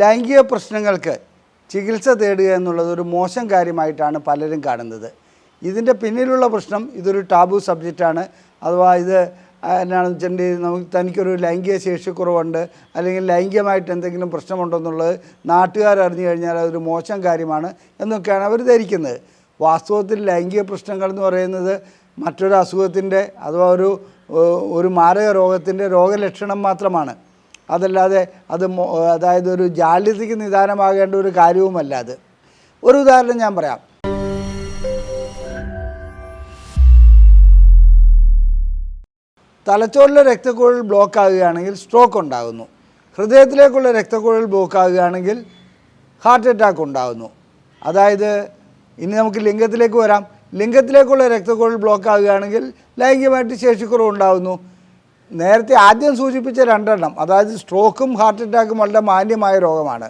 ലൈംഗിക പ്രശ്നങ്ങൾക്ക് ചികിത്സ തേടുക എന്നുള്ളത് ഒരു മോശം കാര്യമായിട്ടാണ് പലരും കാണുന്നത്. ഇതിന്റെ പിന്നിലുള്ള പ്രശ്നം ഇതൊരു ടാബു സബ്ജക്റ്റാണ്. അഥവാ ഇത് എന്നാണെന്ന് വെച്ചിട്ടുണ്ടെങ്കിൽ നമുക്ക് തനിക്കൊരു ലൈംഗിക ശേഷിക്കുറവുണ്ട് അല്ലെങ്കിൽ ലൈംഗികമായിട്ട് എന്തെങ്കിലും പ്രശ്നമുണ്ടെന്നുള്ളത് നാട്ടുകാർ അറിഞ്ഞു കഴിഞ്ഞാൽ അതൊരു മോശം കാര്യമാണ് എന്നൊക്കെയാണ് അവർ ധരിക്കുന്നത്. വാസ്തവത്തിൽ ലൈംഗിക പ്രശ്നങ്ങൾ എന്ന് പറയുന്നത് മറ്റൊരു അസുഖത്തിന്റെ അഥവാ ഒരു ഒരു മാരക രോഗത്തിന്റെ രോഗലക്ഷണം മാത്രമാണ്. അതല്ലാതെ അത് അതായത് ഒരു ജാള്യതയ്ക്ക് നിദാനമാകേണ്ട ഒരു കാര്യവുമല്ല അത്. ഒരു ഉദാഹരണം ഞാൻ പറയാം. തലച്ചോറിലെ രക്തക്കുഴൽ ബ്ലോക്ക് ആകുകയാണെങ്കിൽ സ്ട്രോക്ക് ഉണ്ടാകുന്നു. ഹൃദയത്തിലേക്കുള്ള രക്തക്കുഴൽ ബ്ലോക്ക് ആകുകയാണെങ്കിൽ ഹാർട്ട് അറ്റാക്ക് ഉണ്ടാകുന്നു. അതായത് ഇനി നമുക്ക് ലിംഗത്തിലേക്ക് വരാം. ലിംഗത്തിലേക്കുള്ള രക്തക്കുഴൽ ബ്ലോക്ക് ആകുകയാണെങ്കിൽ ലൈംഗികമായിട്ട് ശേഷിക്കുറവ് ഉണ്ടാകുന്നു നേരത്തെ ആദ്യം സൂചിപ്പിച്ച രണ്ടെണ്ണം അതായത് സ്ട്രോക്കും ഹാർട്ട് അറ്റാക്കും വളരെ മാന്യമായ രോഗമാണ്.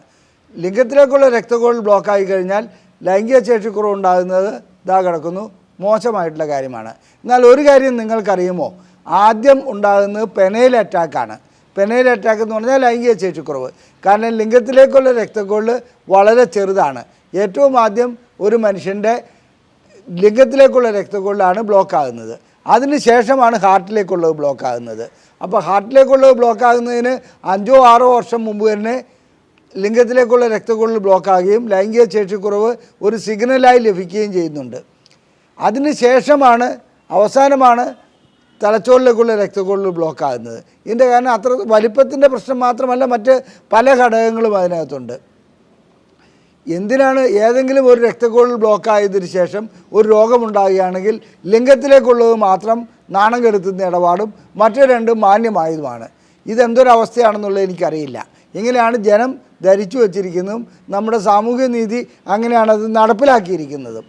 ലിംഗത്തിലേക്കുള്ള രക്തക്കുഴൽ ബ്ലോക്ക് ആയി കഴിഞ്ഞാൽ ലൈംഗിക ശേഷിക്കുറവ് ഉണ്ടാകുന്നത് ഇതാ കിടക്കുന്നു. മോശമായിട്ടുള്ള കാര്യമാണ്. എന്നാൽ ഒരു കാര്യം നിങ്ങൾക്കറിയുമോ? ആദ്യം ഉണ്ടാകുന്നത് പെനയിൽ അറ്റാക്കാണ്. പെനയിൽ അറ്റാക്ക് എന്ന് പറഞ്ഞാൽ ലൈംഗിക ശേഷിക്കുറവ് കാരണം ലിംഗത്തിലേക്കുള്ള രക്തക്കുഴൽ വളരെ ചെറുതാണ്. ഏറ്റവും ആദ്യം ഒരു മനുഷ്യന്റെ ലിംഗത്തിലേക്കുള്ള രക്തക്കോളിലാണ് ബ്ലോക്ക് ആകുന്നത് അതിന് ശേഷമാണ് ഹാർട്ടിലേക്കുള്ളത് ബ്ലോക്ക് ആകുന്നത് അപ്പോൾ ഹാർട്ടിലേക്കുള്ളത് ബ്ലോക്ക് ആകുന്നതിന് അഞ്ചോ ആറോ വർഷം മുമ്പ് തന്നെ ലിംഗത്തിലേക്കുള്ള രക്തക്കുഴൽ ബ്ലോക്ക് ആകുകയും ലൈംഗിക ശേഷിക്കുറവ് ഒരു സിഗ്നലായി ലഭിക്കുകയും ചെയ്യുന്നുണ്ട്. അതിന് ശേഷമാണ് അവസാനമാണ് തലച്ചോറിലേക്കുള്ള രക്തക്കുഴൽ ബ്ലോക്ക് ആകുന്നത് ഇതിന്റെ കാരണം അത്ര വലിപ്പത്തിന്റെ പ്രശ്നം മാത്രമല്ല മറ്റ് പല ഘടകങ്ങളും അതിനകത്തുണ്ട്. എന്തിനാണ് ഏതെങ്കിലും ഒരു രക്തക്കോളിൽ ബ്ലോക്ക് ആയതിനു ശേഷം ഒരു രോഗമുണ്ടാകുകയാണെങ്കിൽ ലിംഗത്തിലേക്കുള്ളത് മാത്രം നാണം കെടുത്തുന്ന ഇടപാടും മറ്റു രണ്ടും മാന്യമായതുമാണ്. ഇതെന്തൊരവസ്ഥയാണെന്നുള്ളത് എനിക്കറിയില്ല. ഇങ്ങനെയാണ് ജനം ധരിച്ചു വച്ചിരിക്കുന്നതും നമ്മുടെ സാമൂഹ്യ നീതി അങ്ങനെയാണ് അത് നടപ്പിലാക്കിയിരിക്കുന്നതും.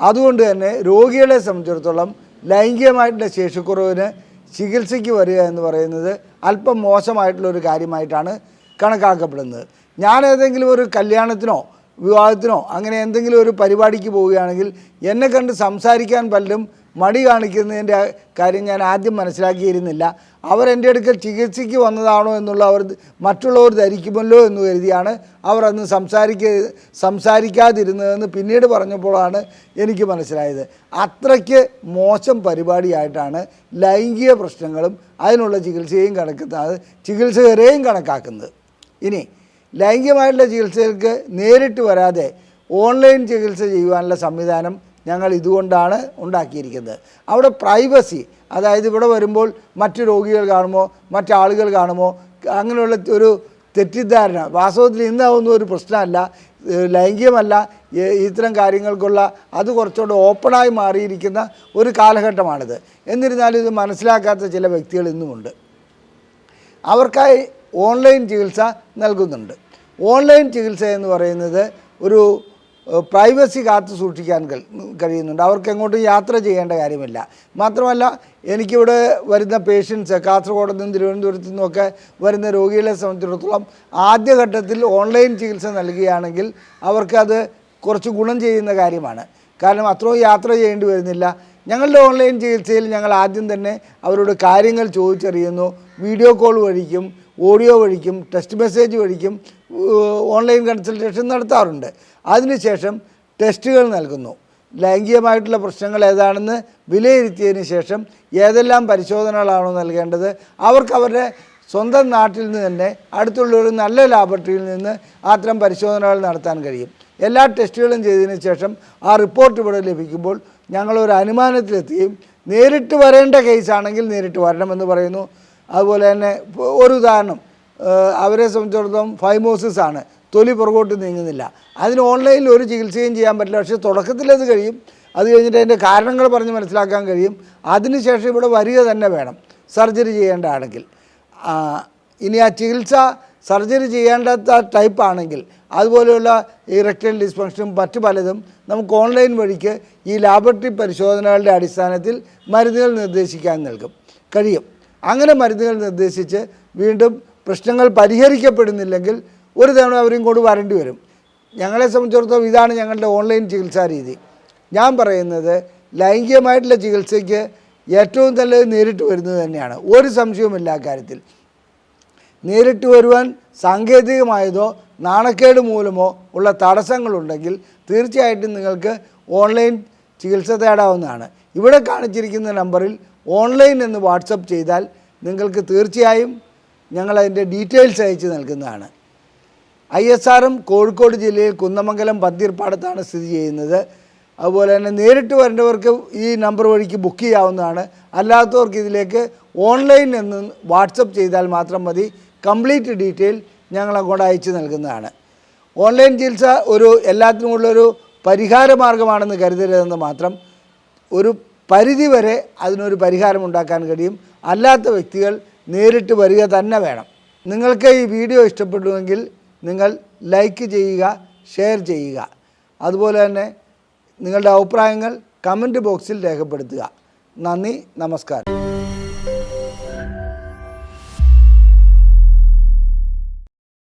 അതുകൊണ്ട് തന്നെ രോഗികളെ സംബന്ധിച്ചിടത്തോളം ലൈംഗികമായിട്ടുള്ള ശേഷിക്കുറവിന് ചികിത്സയ്ക്ക് വരിക എന്ന് പറയുന്നത് അല്പം മോശമായിട്ടുള്ളൊരു കാര്യമായിട്ടാണ് കണക്കാക്കപ്പെടുന്നത്. ഞാൻ ഏതെങ്കിലും ഒരു കല്യാണത്തിനോ വിവാഹത്തിനോ അങ്ങനെ എന്തെങ്കിലും ഒരു പരിപാടിക്ക് പോവുകയാണെങ്കിൽ എന്നെ കണ്ട് സംസാരിക്കാൻ പലരും മടി കാണിക്കുന്നതിന്റെ കാര്യം ഞാൻ ആദ്യം മനസ്സിലാക്കിയിരുന്നില്ല. അവർ എന്റെ അടുക്കൽ ചികിത്സയ്ക്ക് വന്നതാണോ എന്നുള്ള അവർ മറ്റുള്ളവർ ധരിക്കുമല്ലോ എന്ന് കരുതിയാണ് അവർ അന്ന് സംസാരിക്ക സംസാരിക്കാതിരുന്നതെന്ന് പിന്നീട് പറഞ്ഞപ്പോഴാണ് എനിക്ക് മനസ്സിലായത്. അത്രയ്ക്ക് മോശം പരിപാടിയായിട്ടാണ് ലൈംഗിക പ്രശ്നങ്ങളും അതിനുള്ള ചികിത്സയും കണക്കുന്നത് ചികിത്സകരെയും കണക്കാക്കുന്നത്. ഇനി ലൈംഗികമായിട്ടുള്ള ചികിത്സകൾക്ക് നേരിട്ട് വരാതെ ഓൺലൈൻ ചികിത്സ ചെയ്യുവാനുള്ള സംവിധാനം ഞങ്ങൾ ഇതുകൊണ്ടാണ് ഉണ്ടാക്കിയിരിക്കുന്നത്. അവിടെ പ്രൈവസി അതായത് ഇവിടെ വരുമ്പോൾ മറ്റു രോഗികൾ കാണുമോ മറ്റാളുകൾ കാണുമോ അങ്ങനെയുള്ള ഒരു തെറ്റിദ്ധാരണ. വാസ്തവത്തിൽ ഇന്നാവുന്ന ഒരു പ്രശ്നമല്ല ലൈംഗികമല്ല ഇത്തരം കാര്യങ്ങൾക്കുള്ള അത് കുറച്ചുകൂടെ ഓപ്പണായി മാറിയിരിക്കുന്ന ഒരു കാലഘട്ടമാണിത്. എന്നിരുന്നാലും ഇത് മനസ്സിലാക്കാത്ത ചില വ്യക്തികൾ ഇന്നുമുണ്ട്. അവർക്കായി ഓൺലൈൻ ചികിത്സ നൽകുന്നുണ്ട്. ഓൺലൈൻ ചികിത്സ എന്ന് പറയുന്നത് ഒരു പ്രൈവസി കാത്തു സൂക്ഷിക്കാൻ കഴി- കഴിയുന്നുണ്ട്. അവർക്ക് എങ്ങോട്ടും യാത്ര ചെയ്യേണ്ട കാര്യമില്ല. മാത്രമല്ല എനിക്കിവിടെ വരുന്ന പേഷ്യൻസ് കാസർഗോഡ് നിന്നും തിരുവനന്തപുരത്തു നിന്നുമൊക്കെ വരുന്ന രോഗികളെ സംബന്ധിച്ചിടത്തോളം ആദ്യഘട്ടത്തിൽ ഓൺലൈൻ ചികിത്സ നൽകുകയാണെങ്കിൽ അവർക്കത് കുറച്ച് ഗുണം ചെയ്യുന്ന കാര്യമാണ്. കാരണം അത്രയും യാത്ര ചെയ്യേണ്ടി വരുന്നില്ല. ഞങ്ങളുടെ ഓൺലൈൻ ചികിത്സയിൽ ഞങ്ങൾ ആദ്യം തന്നെ അവരോട് കാര്യങ്ങൾ ചോദിച്ചറിയുന്നു. വീഡിയോ കോൾ വഴിക്കും ഓഡിയോ വഴിക്കും ടെക്സ്റ്റ് മെസ്സേജ് വഴിക്കും ഓൺലൈൻ കൺസൾട്ടേഷൻ നടത്താറുണ്ട്. അതിനുശേഷം ടെസ്റ്റുകൾ നൽകുന്നു. ലൈംഗികമായിട്ടുള്ള പ്രശ്നങ്ങൾ ഏതാണെന്ന് വിലയിരുത്തിയതിന് ശേഷം ഏതെല്ലാം പരിശോധനകളാണോ നൽകേണ്ടത് അവർക്ക് അവരുടെ സ്വന്തം നാട്ടിൽ നിന്ന് തന്നെ അടുത്തുള്ള ഒരു നല്ല ലാബറട്ടറിയിൽ നിന്ന് അത്തരം പരിശോധനകൾ നടത്താൻ കഴിയും. എല്ലാ ടെസ്റ്റുകളും ചെയ്തതിന് ശേഷം ആ റിപ്പോർട്ട് ഇവിടെ ലഭിക്കുമ്പോൾ ഞങ്ങളൊരു അനുമാനത്തിലെത്തുകയും നേരിട്ട് വരേണ്ട കേസാണെങ്കിൽ നേരിട്ട് വരണമെന്ന് പറയുന്നു. അതുപോലെ തന്നെ ഒരു ഉദാഹരണം അവരെ സംബന്ധിച്ചിടത്തോളം ഫൈമോസിസ് ആണ്. തൊലി പുറകോട്ട് നീങ്ങുന്നില്ല. അതിന് ഓൺലൈനിൽ ഒരു ചികിത്സയും ചെയ്യാൻ പറ്റില്ല. പക്ഷേ തുടക്കത്തിൽ അത് കഴിയും. അത് കഴിഞ്ഞിട്ട് അതിന്റെ കാരണങ്ങൾ പറഞ്ഞ് മനസ്സിലാക്കാൻ കഴിയും. അതിനുശേഷം ഇവിടെ വരിക തന്നെ വേണം. സർജറി ചെയ്യേണ്ടതാണെങ്കിൽ ഇനി ആ ചികിത്സ സർജറി ചെയ്യേണ്ടാത്ത ടൈപ്പ് ആണെങ്കിൽ അതുപോലെയുള്ള റെക്ടൽ ഡിസ്ഫങ്ഷനും മറ്റു പലതും നമുക്ക് ഓൺലൈൻ വഴിക്ക് ഈ ലാബറട്ടറി പരിശോധനകളുടെ അടിസ്ഥാനത്തിൽ മരുന്നുകൾ നിർദ്ദേശിക്കാൻ നൽകും. കഴിയും. അങ്ങനെ മരുന്നുകൾ നിർദ്ദേശിച്ച് വീണ്ടും പ്രശ്നങ്ങൾ പരിഹരിക്കപ്പെടുന്നില്ലെങ്കിൽ ഒരു തവണ അവരും കൊണ്ട് വരേണ്ടി വരും. ഞങ്ങളെ സംബന്ധിച്ചിടത്തോളം ഇതാണ് ഞങ്ങളുടെ ഓൺലൈൻ ചികിത്സാ രീതി. ഞാൻ പറയുന്നത് ലൈംഗികമായിട്ടുള്ള ചികിത്സയ്ക്ക് ഏറ്റവും നല്ലത് നേരിട്ട് വരുന്നത് തന്നെയാണ്. ഒരു സംശയവുമില്ല അക്കാര്യത്തിൽ നേരിട്ട് വരുവാൻ സാങ്കേതികമായതോ നാണക്കേട് മൂലമോ ഉള്ള തടസ്സങ്ങളുണ്ടെങ്കിൽ തീർച്ചയായിട്ടും നിങ്ങൾക്ക് ഓൺലൈൻ ചികിത്സ തേടാവുന്നതാണ്. ഇവിടെ കാണിച്ചിരിക്കുന്ന നമ്പറിൽ ഓൺലൈൻ എന്ന് വാട്സപ്പ് ചെയ്താൽ നിങ്ങൾക്ക് തീർച്ചയായും ഞങ്ങളതിന്റെ ഡീറ്റെയിൽസ് അയച്ച് നൽകുന്നതാണ്. ഐ എസ് ആറും കോഴിക്കോട് ജില്ലയിൽ കുന്നമംഗലം പന്തീർപ്പാടത്താണ് സ്ഥിതി ചെയ്യുന്നത്. അതുപോലെ തന്നെ നേരിട്ട് വരേണ്ടവർക്ക് ഈ നമ്പർ വഴിക്ക് ബുക്ക് ചെയ്യാവുന്നതാണ്. അല്ലാത്തവർക്ക് ഇതിലേക്ക് ഓൺലൈൻ എന്ന് വാട്സപ്പ് ചെയ്താൽ മാത്രം മതി. കംപ്ലീറ്റ് ഡീറ്റെയിൽ ഞങ്ങൾ അങ്ങോട്ട് അയച്ചു നൽകുന്നതാണ്. ഓൺലൈൻ ചികിത്സ ഒരു എല്ലാത്തിനുമുള്ളൊരു പരിഹാര മാർഗമാണെന്ന് കരുതരുതെന്ന് മാത്രം ഒരു പരിധി വരെ അതിനൊരു പരിഹാരം ഉണ്ടാക്കാൻ കഴിയും. അല്ലാത്ത വ്യക്തികൾ നേരിട്ട് വരിക തന്നെ വേണം. നിങ്ങൾക്ക് ഈ വീഡിയോ ഇഷ്ടപ്പെട്ടുവെങ്കിൽ നിങ്ങൾ ലൈക്ക് ചെയ്യുക ഷെയർ ചെയ്യുക. അതുപോലെ തന്നെ നിങ്ങളുടെ അഭിപ്രായങ്ങൾ കമന്റ് ബോക്സിൽ രേഖപ്പെടുത്തുക. നന്ദി നമസ്കാരം.